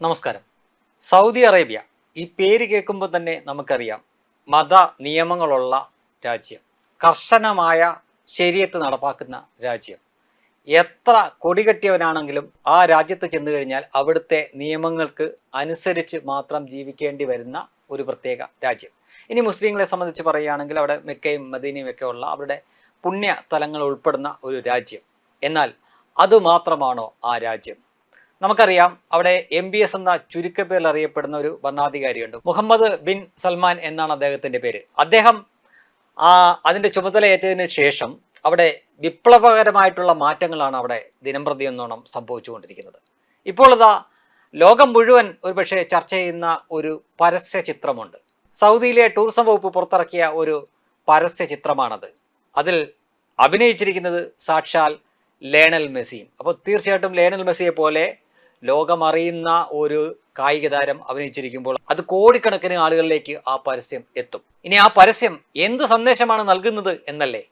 നമസ്കാരം. Saudi Arabia ഈ പേര് കേൾക്കുമ്പോൾ തന്നെ നമുക്കറിയാം മത നിയമങ്ങളുള്ള രാജ്യം കർശനമായ ശരീരത്ത് നടപ്പാക്കുന്ന രാജ്യം. എത്ര കൊടികെട്ടിയവനാണെങ്കിലും ആ രാജ്യത്ത് ചെന്നു കഴിഞ്ഞാൽ അവിടുത്തെ നിയമങ്ങൾക്ക് അനുസരിച്ച് മാത്രം ജീവിക്കേണ്ടി വരുന്ന ഒരു പ്രത്യേക രാജ്യം. ഇനി മുസ്ലിങ്ങളെ സംബന്ധിച്ച് പറയുകയാണെങ്കിൽ അവിടെ മെക്കയും മദീനയും ഒക്കെ ഉള്ള അവരുടെ പുണ്യ സ്ഥലങ്ങൾ ഉൾപ്പെടുന്ന ഒരു രാജ്യം. എന്നാൽ അതുമാത്രമാണോ ആ രാജ്യം? നമുക്കറിയാം അവിടെ എം ബി എസ് എന്ന ചുരുക്കപ്പേരിൽ അറിയപ്പെടുന്ന ഒരു ഭരണാധികാരിയുണ്ട്. മുഹമ്മദ് ബിൻ സൽമാൻ എന്നാണ് അദ്ദേഹത്തിന്റെ പേര്. അദ്ദേഹം അതിന്റെ ചുമതലയേറ്റതിന് ശേഷം അവിടെ വിപ്ലവകരമായിട്ടുള്ള മാറ്റങ്ങളാണ് അവിടെ ദിനംപ്രതി എന്നോണം സംഭവിച്ചുകൊണ്ടിരിക്കുന്നത്. ഇപ്പോൾ ഇതാ ലോകം മുഴുവൻ ഒരുപക്ഷെ ചർച്ച ചെയ്യുന്ന ഒരു പരസ്യ ചിത്രമുണ്ട്. സൗദിയിലെ ടൂറിസം വകുപ്പ് പുറത്തിറക്കിയ ഒരു പരസ്യ ചിത്രമാണത്. അതിൽ അഭിനയിച്ചിരിക്കുന്നത് സാക്ഷാൽ ലേണൽ മെസ്സിയും. അപ്പോൾ തീർച്ചയായിട്ടും ലേണൽ മെസ്സിയെ പോലെ ലോകമറിയുന്ന ഒരു കായിക താരം അഭിനയിച്ചിരിക്കുമ്പോൾ അത് കോടിക്കണക്കിന് ആളുകളിലേക്ക് ആ പരസ്യം എത്തും. ഇനി ആ പരസ്യം എന്ത് സന്ദേശമാണ് നൽകുന്നത് എന്നല്ലേ?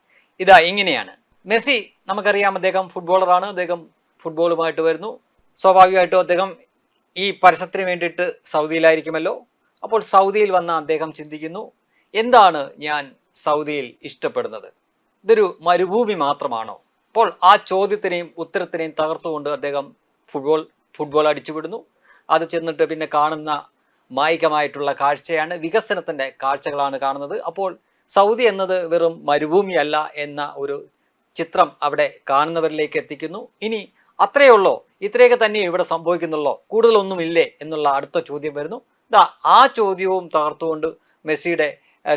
ഇതാ ഇങ്ങനെയാണ്. മെസ്സി നമുക്കറിയാം അദ്ദേഹം ഫുട്ബോളറാണ്. അദ്ദേഹം ഫുട്ബോളുമായിട്ട് വരുന്നു. സ്വാഭാവികമായിട്ടും അദ്ദേഹം ഈ പരസ്യത്തിന് വേണ്ടിയിട്ട് സൗദിയിലായിരിക്കുമല്ലോ. അപ്പോൾ സൗദിയിൽ വന്ന അദ്ദേഹം ചിന്തിക്കുന്നു എന്താണ് ഞാൻ സൗദിയിൽ ഇഷ്ടപ്പെടുന്നത്? ഇതൊരു മരുഭൂമി മാത്രമാണോ? അപ്പോൾ ആ ചോദ്യത്തിനെയും ഉത്തരത്തിനെയും തകർത്തുകൊണ്ട് അദ്ദേഹം ഫുട്ബോൾ ഫുട്ബോൾ അടിച്ചുവിടുന്നു. അത് ചെന്നിട്ട് പിന്നെ കാണുന്ന മായികമായിട്ടുള്ള കാഴ്ചയാണ് വികസനത്തിന്റെ കാഴ്ചകളാണ് കാണുന്നത്. അപ്പോൾ സൗദി എന്നത് വെറും മരുഭൂമിയല്ല എന്ന ഒരു ചിത്രം അവിടെ കാണുന്നവരിലേക്ക് എത്തിക്കുന്നു. ഇനി അത്രയേ ഉള്ളോ? ഇത്രയൊക്കെ തന്നെ ഇവിടെ സംഭവിക്കുന്നുള്ളോ? കൂടുതലൊന്നുമില്ലേ എന്നുള്ള അടുത്ത ചോദ്യം വരുന്നു. ദാ ആ ചോദ്യവും തകർത്തുകൊണ്ട് മെസ്സിയുടെ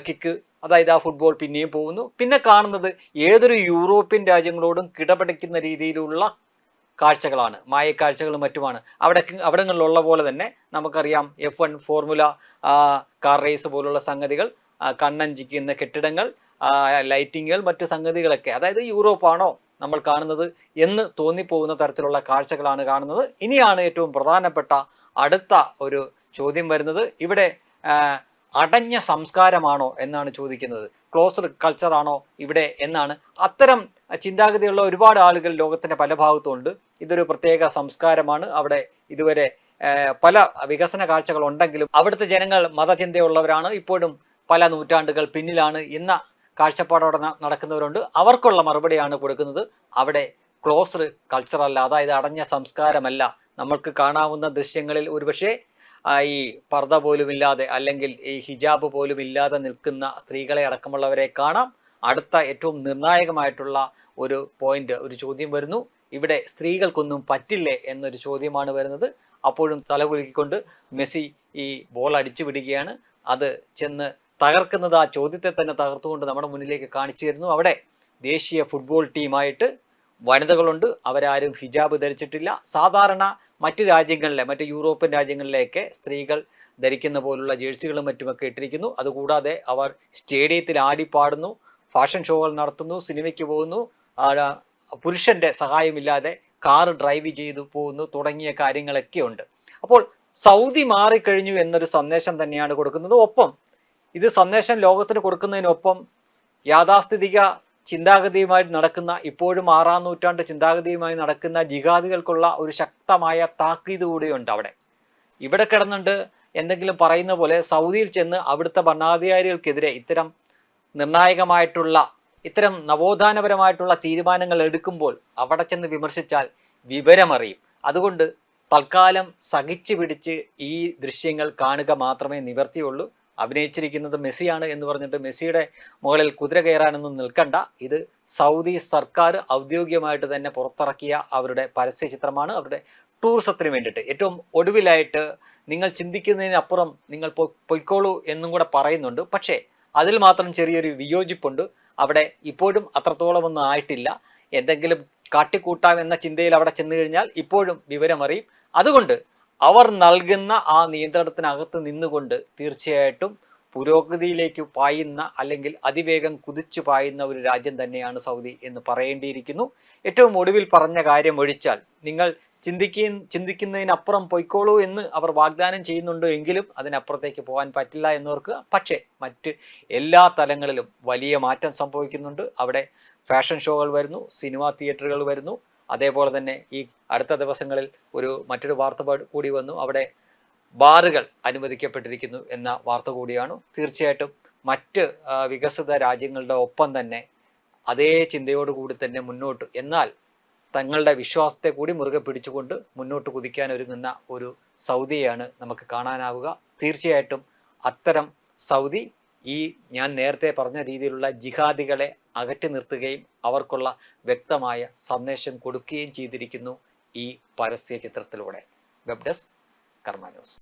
കിക്ക് അതായത് ആ ഫുട്ബോൾ പിന്നെയും പോകുന്നു. പിന്നെ കാണുന്നത് ഏതൊരു യൂറോപ്യൻ രാജ്യങ്ങളോടും കിടപിടിക്കുന്ന രീതിയിലുള്ള കാഴ്ചകളാണ് മായക്കാഴ്ചകളും മറ്റുമാണ്. അവിടെ അവിടങ്ങളിലുള്ള പോലെ തന്നെ നമുക്കറിയാം F one formula car race പോലുള്ള സംഗതികൾ കണ്ണഞ്ചിക്കുന്ന കെട്ടിടങ്ങൾ ലൈറ്റിങ്ങുകൾ മറ്റു സംഗതികളൊക്കെ. അതായത് യൂറോപ്പാണോ നമ്മൾ കാണുന്നത് എന്ന് തോന്നിപ്പോകുന്ന തരത്തിലുള്ള കാഴ്ചകളാണ് കാണുന്നത്. ഇനിയാണ് ഏറ്റവും പ്രധാനപ്പെട്ട അടുത്ത ഒരു ചോദ്യം വരുന്നത്. ഇവിടെ അടഞ്ഞ സംസ്കാരമാണോ എന്നാണ് ചോദിക്കുന്നത്. ക്ലോസ്ഡ് കൾച്ചറാണോ ഇവിടെ എന്നാണ്. അത്തരം ചിന്താഗതിയുള്ള ഒരുപാട് ആളുകൾ ലോകത്തിന്റെ പല ഭാഗത്തുമുണ്ട്. ഇതൊരു പ്രത്യേക സംസ്കാരമാണ്. അവിടെ ഇതുവരെ പല വികസന കാഴ്ചകൾ ഉണ്ടെങ്കിലും അവിടുത്തെ ജനങ്ങൾ മതചിന്തയുള്ളവരാണ്. ഇപ്പോഴും പല നൂറ്റാണ്ടുകൾ പിന്നിലാണ് എന്ന കാഴ്ചപ്പാടോടെ നടക്കുന്നവരുണ്ട്. അവർക്കുള്ള മറുപടിയാണ് കൊടുക്കുന്നത്. അവിടെ ക്ലോസ്ഡ് കൾച്ചർ അല്ല അതായത് അടഞ്ഞ സംസ്കാരമല്ല. നമ്മൾക്ക് കാണാവുന്ന ദൃശ്യങ്ങളിൽ ഒരുപക്ഷെ ഈ പർദ്ദ പോലുമില്ലാതെ അല്ലെങ്കിൽ ഈ ഹിജാബ് പോലും ഇല്ലാതെ നിൽക്കുന്ന സ്ത്രീകളെ അടക്കമുള്ളവരെ കാണാം. അടുത്ത ഏറ്റവും നിർണായകമായിട്ടുള്ള ഒരു പോയിന്റ് ഒരു ചോദ്യം വരുന്നു. ഇവിടെ സ്ത്രീകൾക്കൊന്നും പറ്റില്ലേ എന്നൊരു ചോദ്യമാണ് വരുന്നത്. അപ്പോഴും തലകുലുക്കിക്കൊണ്ട് മെസ്സി ഈ ബോൾ അടിച്ചു വിടുകയാണ്. അത് ചെന്ന് തകർക്കുന്നത് ആ ചോദ്യത്തെ തന്നെ തകർത്തുകൊണ്ട് നമ്മുടെ മുന്നിലേക്ക് കാണിച്ചു തരുന്നു. അവിടെ ദേശീയ ഫുട്ബോൾ ടീമായിട്ട് വനിതകളുണ്ട്. അവരാരും ഹിജാബ് ധരിച്ചിട്ടില്ല. സാധാരണ മറ്റ് രാജ്യങ്ങളിലെ മറ്റ് യൂറോപ്യൻ രാജ്യങ്ങളിലെയൊക്കെ സ്ത്രീകൾ ധരിക്കുന്ന പോലുള്ള ജേഴ്സികളും മറ്റുമൊക്കെ ഇട്ടിരിക്കുന്നു. അതുകൂടാതെ അവർ സ്റ്റേഡിയത്തിൽ ആടിപ്പാടുന്നു ഫാഷൻ ഷോകൾ നടത്തുന്നു സിനിമയ്ക്ക് പോകുന്നു. പുരുഷന്റെ സഹായമില്ലാതെ കാർ ഡ്രൈവ് ചെയ്തു പോകുന്നു തുടങ്ങിയ കാര്യങ്ങളൊക്കെ ഉണ്ട്. അപ്പോൾ സൗദി മാറിക്കഴിഞ്ഞു എന്നൊരു സന്ദേശം തന്നെയാണ് കൊടുക്കുന്നത്. ഒപ്പം ഇത് സന്ദേശം ലോകത്തിന് കൊടുക്കുന്നതിനൊപ്പം യാഥാസ്ഥിതിക ചിന്താഗതിയുമായി നടക്കുന്ന ഇപ്പോഴും ആറാം നൂറ്റാണ്ട് ചിന്താഗതിയുമായി നടക്കുന്ന ജിഹാദികൾക്കുള്ള ഒരു ശക്തമായ താക്കീത് കൂടിയുണ്ട് അവിടെ. ഇവിടെ കിടന്നുണ്ട് എന്തെങ്കിലും പറയുന്ന പോലെ സൗദിയിൽ ചെന്ന് അവിടുത്തെ ഭരണാധികാരികൾക്കെതിരെ ഇത്തരം നിർണായകമായിട്ടുള്ള ഇത്തരം നവോത്ഥാനപരമായിട്ടുള്ള തീരുമാനങ്ങൾ എടുക്കുമ്പോൾ അവിടെ ചെന്ന് വിമർശിച്ചാൽ വിവരമറിയും. അതുകൊണ്ട് തൽക്കാലം സഹിച്ചു പിടിച്ച് ഈ ദൃശ്യങ്ങൾ കാണുക മാത്രമേ നിവർത്തിയുള്ളൂ. അഭിനയിച്ചിരിക്കുന്നത് മെസ്സിയാണ് എന്ന് പറഞ്ഞിട്ട് മെസ്സിയുടെ മുകളിൽ കുതിര കയറാനൊന്നും നിൽക്കണ്ട. ഇത് സൗദി സർക്കാർ ഔദ്യോഗികമായിട്ട് തന്നെ പുറത്തിറക്കിയ അവരുടെ പരസ്യ ചിത്രമാണ്. അവരുടെ ടൂറിസത്തിന് വേണ്ടിയിട്ട്. ഏറ്റവും ഒടുവിലായിട്ട് നിങ്ങൾ ചിന്തിക്കുന്നതിനപ്പുറം നിങ്ങൾ പൊയ്ക്കോളൂ എന്നും കൂടെ പറയുന്നുണ്ട്. പക്ഷേ അതിൽ മാത്രം ചെറിയൊരു വിയോജിപ്പുണ്ട്. അവിടെ ഇപ്പോഴും അത്രത്തോളം ഒന്നും ആയിട്ടില്ല. എന്തെങ്കിലും കാട്ടിക്കൂട്ടാം എന്ന ചിന്തയിൽ അവിടെ ചെന്നു കഴിഞ്ഞാൽ ഇപ്പോഴും വിവരമറിയും. അതുകൊണ്ട് അവർ നൽകുന്ന ആ നിയന്ത്രണത്തിനകത്ത് നിന്നുകൊണ്ട് തീർച്ചയായിട്ടും പുരോഗതിയിലേക്ക് പായുന്ന അല്ലെങ്കിൽ അതിവേഗം കുതിച്ചു പായുന്ന ഒരു രാജ്യം തന്നെയാണ് സൗദി എന്ന് പറയേണ്ടിയിരിക്കുന്നു. ഏറ്റവും ഒടുവിൽ പറഞ്ഞ കാര്യം ഒഴിച്ചാൽ നിങ്ങൾ ചിന്തിക്കുന്ന ചിന്തിക്കുന്നതിനപ്പുറം പൊയ്ക്കോളൂ എന്ന് അവർ വാഗ്ദാനം ചെയ്യുന്നുണ്ട് എങ്കിലും അതിനപ്പുറത്തേക്ക് പോകാൻ പറ്റില്ല എന്നോർക്കുക. പക്ഷേ മറ്റ് എല്ലാ തലങ്ങളിലും വലിയ മാറ്റം സംഭവിക്കുന്നുണ്ട്. അവിടെ ഫാഷൻ ഷോകൾ വരുന്നു സിനിമാ തിയേറ്ററുകൾ വരുന്നു. അതേപോലെ തന്നെ ഈ അടുത്ത ദിവസങ്ങളിൽ ഒരു മറ്റൊരു വാർത്ത കൂടി വന്നു. അവിടെ ബാറുകൾ അനുവദിക്കപ്പെട്ടിരിക്കുന്നു എന്ന വാർത്ത കൂടിയാണ്. തീർച്ചയായിട്ടും മറ്റ് വികസിത രാജ്യങ്ങളുടെ ഒപ്പം തന്നെ അതേ ചിന്തയോടുകൂടി തന്നെ മുന്നോട്ട്. എന്നാൽ തങ്ങളുടെ വിശ്വാസത്തെ കൂടി മുറുകെ പിടിച്ചുകൊണ്ട് മുന്നോട്ട് കുതിക്കാൻ ഒരുങ്ങുന്ന ഒരു സൗദിയെയാണ് നമുക്ക് കാണാനാവുക. തീർച്ചയായിട്ടും അത്തരം സൗദി ഈ ഞാൻ നേരത്തെ പറഞ്ഞ രീതിയിലുള്ള ജിഹാദികളെ അകറ്റി നിർത്തുകയും അവർക്കുള്ള വ്യക്തമായ സന്ദേശം കൊടുക്കുകയും ചെയ്തിരിക്കുന്നു ഈ പരസ്യ ചിത്രത്തിലൂടെ വെബ് ഡെസ്ക് കർമ്മ ന്യൂസ്.